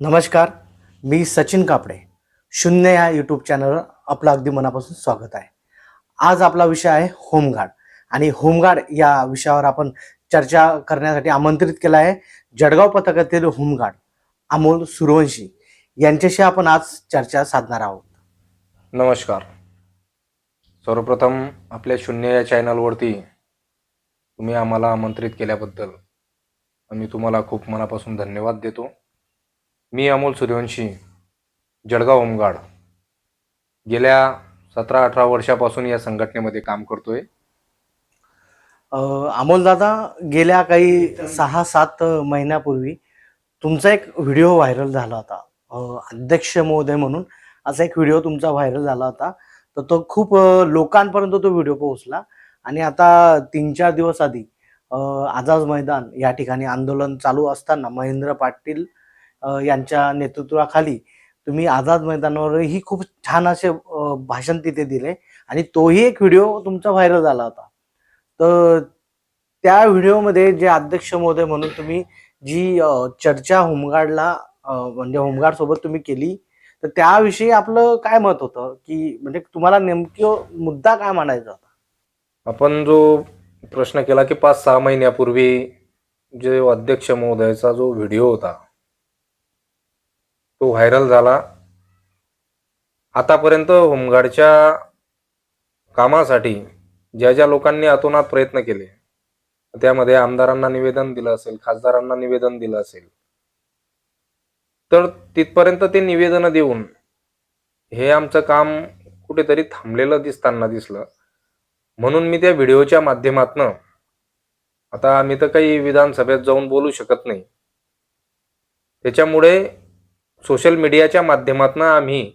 नमस्कार मी सचिन कापडे. शून्य या यूट्यूब चॅनलवर आपलं अगदी मनापासून स्वागत आहे. आज आपला विषय आहे होमगार्ड आणि होमगार्ड या विषयावर आपण चर्चा करण्यासाठी आमंत्रित केला आहे जळगाव पथकातील होमगार्ड अमोल सूर्यवंशी यांच्याशी आपण आज चर्चा साधणार आहोत. नमस्कार. सर्वप्रथम आपल्या शून्य या चॅनलवरती तुम्ही आम्हाला आमंत्रित केल्याबद्दल आम्ही तुम्हाला खूप मनापासून धन्यवाद देतो. मी अमोल सूर्यवंशी जळगाव होमगार्ड गेल्या सतरा अठरा वर्षापासून या संघटनेमध्ये काम करतोय. अमोल दादा गेल्या काही सहा सात महिन्यापूर्वी तुमचा एक व्हिडिओ व्हायरल झाला होता. अ, अध्यक्ष महोदय म्हणून असा एक व्हिडिओ तुमचा व्हायरल झाला होता. तर तो खूप अ, लोकांपर्यंत तो व्हिडिओ पोहोचला आणि आता तीन चार दिवस आधी अ, आझाद मैदान या ठिकाणी आंदोलन चालू असताना महेंद्र पाटील यांच्या नेतृत्वाखाली तुम्ही आझाद मैदानावरही खूप छान असे भाषण तिथे दिले आणि तोही एक व्हिडिओ तुमचा व्हायरल झाला होता. तर त्या व्हिडिओमध्ये जे अध्यक्ष महोदय म्हणून तुम्ही जी चर्चा होमगार्डला म्हणजे होमगार्ड सोबत तुम्ही केली तर त्याविषयी आपलं काय मत होतं? की म्हणजे तुम्हाला नेमकं मुद्दा काय मांडायचा होता? आपण जो प्रश्न केला की पाच सहा महिन्यापूर्वी जे अध्यक्ष महोदयाचा जो व्हिडिओ होता तो व्हायरल झाला. आतापर्यंत होमगार्डच्या कामासाठी ज्या ज्या लोकांनी अतोनात प्रयत्न केले त्यामध्ये आमदारांना निवेदन दिलं असेल खासदारांना निवेदन दिलं असेल. तर तिथपर्यंत ते निवेदन देऊन हे आमचं काम कुठेतरी थांबलेलं दिसताना दिसलं. म्हणून मी त्या व्हिडिओच्या माध्यमातनं आता आम्ही तर काही विधानसभेत जाऊन बोलू शकत नाही. त्याच्यामुळे सोशल मीडियाच्या माध्यमातून आम्ही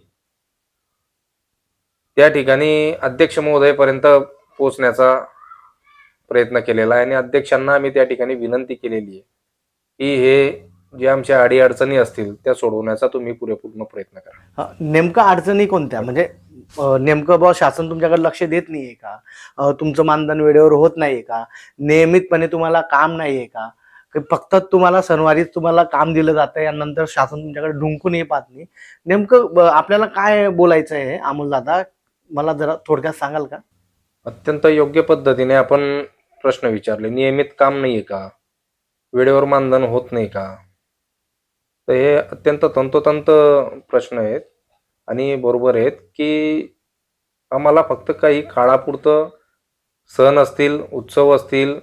त्या ठिकाणी अध्यक्ष महोदयपर्यंत पोहोचण्याचा प्रयत्न केलेला आहे आणि अध्यक्षांना आम्ही त्या ठिकाणी विनंती केलेली आहे की हे जे आमच्या अडीअडचणी असतील त्या सोडवण्याचा तुम्ही पुरेपूर्ण प्रयत्न करा. नेमकं अडचणी कोणत्या? म्हणजे नेमकं बा शासन तुमच्याकडे लक्ष देत नाहीये का? तुमचं मानधन वेळेवर होत नाहीये का? नियमितपणे तुम्हाला काम नाहीये का? फक्त तुम्हाला सणवारीच तुम्हाला काम दिलं जातं यानंतर शासन तुमच्याकडे ढुंकूनही पाहत नाही. नेमकं आपल्याला काय बोलायचं आहे अमोल दादा मला जरा थोडक्यात सांगाल का? अत्यंत योग्य पद्धतीने आपण प्रश्न विचारले. नियमित काम नाहीये का? वेळेवर मानधन होत नाही का? तर हे अत्यंत तंतोतंत प्रश्न आहेत. आणि बरोबर आहेत की आम्हाला फक्त काही काळापुरतं सण असतील उत्सव असतील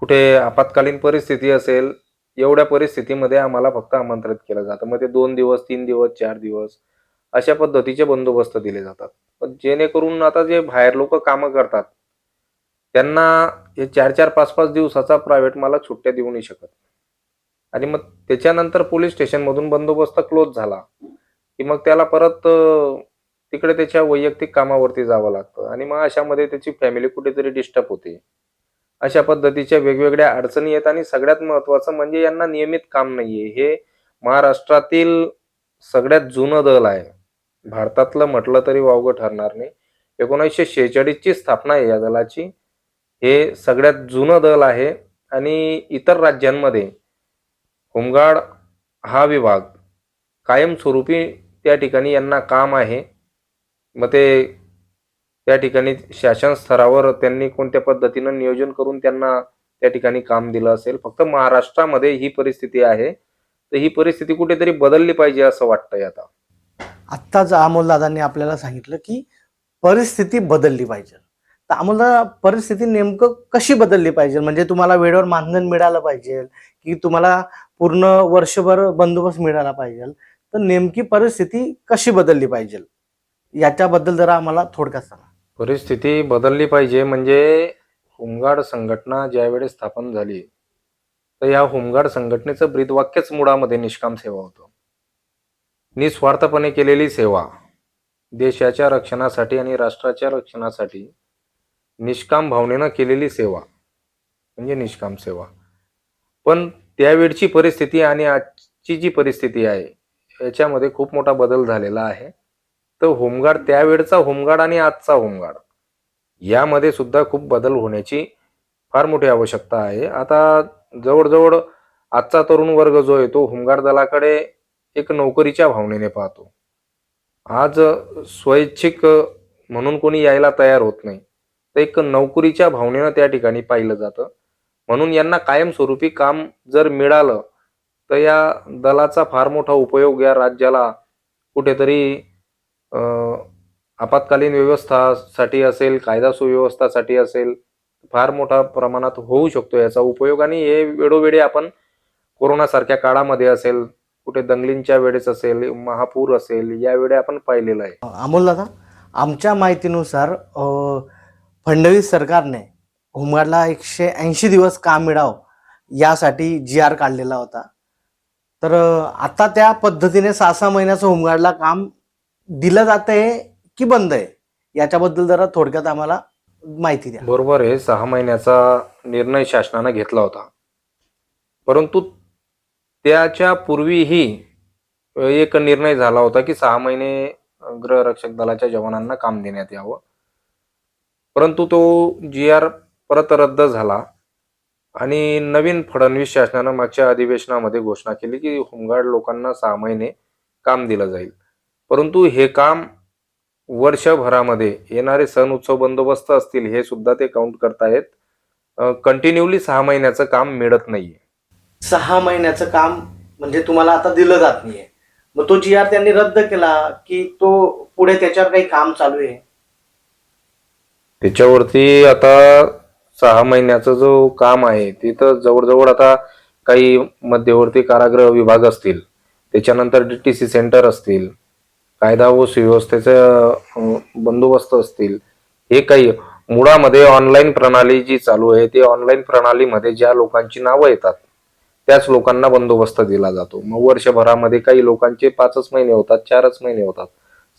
कुठे आपत्कालीन परिस्थिती असेल एवढ्या परिस्थितीमध्ये आम्हाला फक्त आमंत्रित केलं जातं. मग ते दोन दिवस तीन दिवस चार दिवस अशा पद्धतीचे बंदोबस्त दिले जातात. पण जेणेकरून आता जे बाहेर लोक कामं करतात त्यांना हे चार चार पाच पाच दिवसाचा प्रायव्हेट मला सुट्ट्या देऊ नाही शकत. आणि मग त्याच्यानंतर पोलीस स्टेशनमधून बंदोबस्त क्लोज झाला की मग त्याला परत तिकडे त्याच्या वैयक्तिक कामावरती जावं लागतं. आणि मग अशामध्ये त्याची फॅमिली कुठेतरी डिस्टर्ब होते. अशा पद्धतीच्या वेगवेगळ्या अडचणी आहेत आणि सगळ्यात महत्वाचं म्हणजे यांना नियमित काम नाहीये. हे महाराष्ट्रातील सगळ्यात जुनं दल आहे. भारतातलं म्हटलं तरी वावगं ठरणार नाही. एकोणीसशे शेहेचाळीसची स्थापना आहे या दलाची. हे सगळ्यात जुनं दल आहे आणि इतर राज्यांमध्ये होमगार्ड हा विभाग कायमस्वरूपी त्या ठिकाणी यांना काम आहे. मग ते त्या ठिकाणी शासन स्तरावर त्यांनी कोणत्या पद्धतीनं नियोजन करून त्यांना त्या ठिकाणी काम दिलं असेल? फक्त महाराष्ट्रामध्ये ही परिस्थिती आहे. तर ही परिस्थिती कुठेतरी बदलली पाहिजे असं वाटतंय आता. आत्ताच अमोलदादांनी आपल्याला सांगितलं की परिस्थिती बदलली पाहिजे. तर आम्हाला परिस्थिती नेमकं कशी बदलली पाहिजे? म्हणजे तुम्हाला वेळेवर मानधन मिळालं पाहिजे की तुम्हाला पूर्ण वर्षभर बंदोबस्त मिळाला पाहिजे? तर नेमकी परिस्थिती कशी बदलली पाहिजे? याच्याबद्दल जरा आम्हाला थोडक्यात सांगा. परिस्थिती बदलली पाहिजे म्हणजे होमगार्ड संघटना ज्यावेळेस स्थापन झाली तर या होमगार्ड संघटनेचं ब्रीदवाक्यच मुळामध्ये निष्काम सेवा होतं. निस्वार्थपणे केलेली सेवा देशाच्या रक्षणासाठी आणि राष्ट्राच्या रक्षणासाठी निष्काम भावनेनं केलेली सेवा म्हणजे निष्काम सेवा. पण त्यावेळची परिस्थिती आणि आजची जी परिस्थिती आहे याच्यामध्ये खूप मोठा बदल झालेला आहे. तर होमगार्ड त्यावेळचा होमगार्ड आणि आजचा होमगार्ड. यामध्ये सुद्धा खूप बदल होण्याची फार मोठी आवश्यकता आहे. आता जवळजवळ आजचा तरुण वर्ग जो आहे तो होमगार्ड दलाकडे एक नोकरीच्या भावनेने पाहतो. आज स्वैच्छिक म्हणून कोणी यायला तयार होत नाही. तर एक नोकरीच्या भावनेनं त्या ठिकाणी पाहिलं जातं. म्हणून यांना कायमस्वरूपी काम जर मिळालं तर या दलाचा फार मोठा उपयोग या राज्याला कुठेतरी आपत्कालीन व्यवस्थासाठी असेल कायदा सुव्यवस्थासाठी असेल फार मोठा प्रमाणात होऊ शकतो याचा उपयोग. आणि हे वेळोवेळी आपण कोरोनासारख्या काळामध्ये असेल कुठे दंगलींच्या वेळेस असेल महापूर असेल यावेळी आपण पाहिलेलं आहे. अमोल दादा आमच्या माहितीनुसार फडणवीस सरकारने होमगार्डला एकशे ऐंशी दिवस काम मिळावं यासाठी जी आर काढलेला होता. तर आता त्या पद्धतीने सहा सहा महिन्याचं होमगार्डला काम दिलं जात आहे की बंद आहे? याच्याबद्दल जरा थोडक्यात आम्हाला माहिती द्या. बरोबर आहे. सहा महिन्याचा निर्णय शासनानं घेतला होता. परंतु त्याच्या पूर्वीही एक निर्णय झाला होता की सहा महिने गृहरक्षक दलाच्या जवानांना काम देण्यात यावं. परंतु तो जी आर परत रद्द झाला आणि नवीन फडणवीस शासनानं मागच्या अधिवेशनामध्ये घोषणा केली की होमगार्ड लोकांना सहा महिने काम दिलं जाईल. परंतु हे काम वर्षभरामध्ये येणारे सण उत्सव बंदोबस्त असतील हे सुद्धा ते काउंट करतायत कंटिन्युअली सहा महिन्याचं काम मिळत नाहीये. सहा महिन्याचं काम म्हणजे तुम्हाला आता दिलं जात नाहीये. मग तो जी आर त्यांनी रद्द केला की तो पुढे त्याच्यावर काही काम चालू आहे? त्याच्यावरती आता सहा महिन्याचं जो काम आहे तिथं जवळजवळ आता काही मध्यवर्ती कारागृह विभाग असतील त्याच्यानंतर डीटीसी सेंटर असतील कायदा व सुव्यवस्थेचा बंदोबस्त असतील हे काही मुळामध्ये ऑनलाईन प्रणाली जी चालू आहे ती ऑनलाईन प्रणालीमध्ये ज्या लोकांची नावं येतात त्याच लोकांना बंदोबस्त दिला जातो. मग वर्षभरामध्ये काही लोकांचे पाचच महिने होतात चारच महिने होतात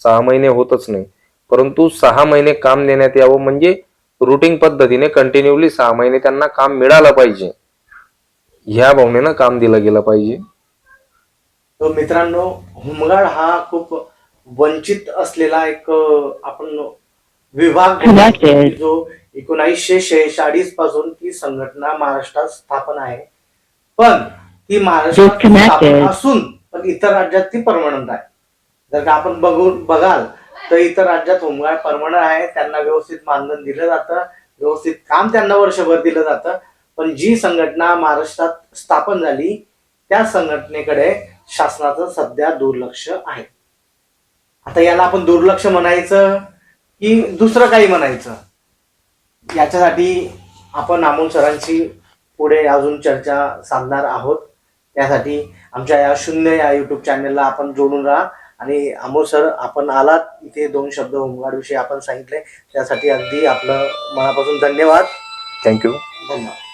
सहा महिने होतच नाही. परंतु सहा महिने काम देण्यात यावं म्हणजे रुटीन पद्धतीने कंटिन्युअली सहा महिने त्यांना काम मिळालं पाहिजे. ह्या भावनेनं काम दिलं गेलं पाहिजे. मित्रांनो होमगार्ड हा खूप वंचित असलेला एक आपण विभाग जो एकोणीसशे शेहेचाळीसपासून ती संघटना महाराष्ट्रात स्थापन आहे. पण ती महाराष्ट्रात असून पण इतर राज्यात ती परमनंट आहे. जर का आपण बघून बघाल तर इतर राज्यात होमगार्ड परमनंट आहे. त्यांना व्यवस्थित मानधन दिलं जातं. व्यवस्थित काम त्यांना वर्षभर दिलं जातं. पण जी संघटना महाराष्ट्रात स्थापन झाली त्या संघटनेकडे शासनाचं सध्या दुर्लक्ष आहे. आता याला आपण दुर्लक्ष म्हणायचं की दुसरं काही म्हणायचं. याच्यासाठी आपण अमोल सरांची पुढे अजून चर्चा साधणार आहोत. त्यासाठी आमच्या या शून्य या युट्यूब चॅनलला आपण जोडून राहा. आणि अमोल सर आपण आलात. इथे दोन शब्द होमगार्ड विषयी आपण सांगितले. त्यासाठी अगदी आपलं मनापासून धन्यवाद. थँक्यू धन्यवाद.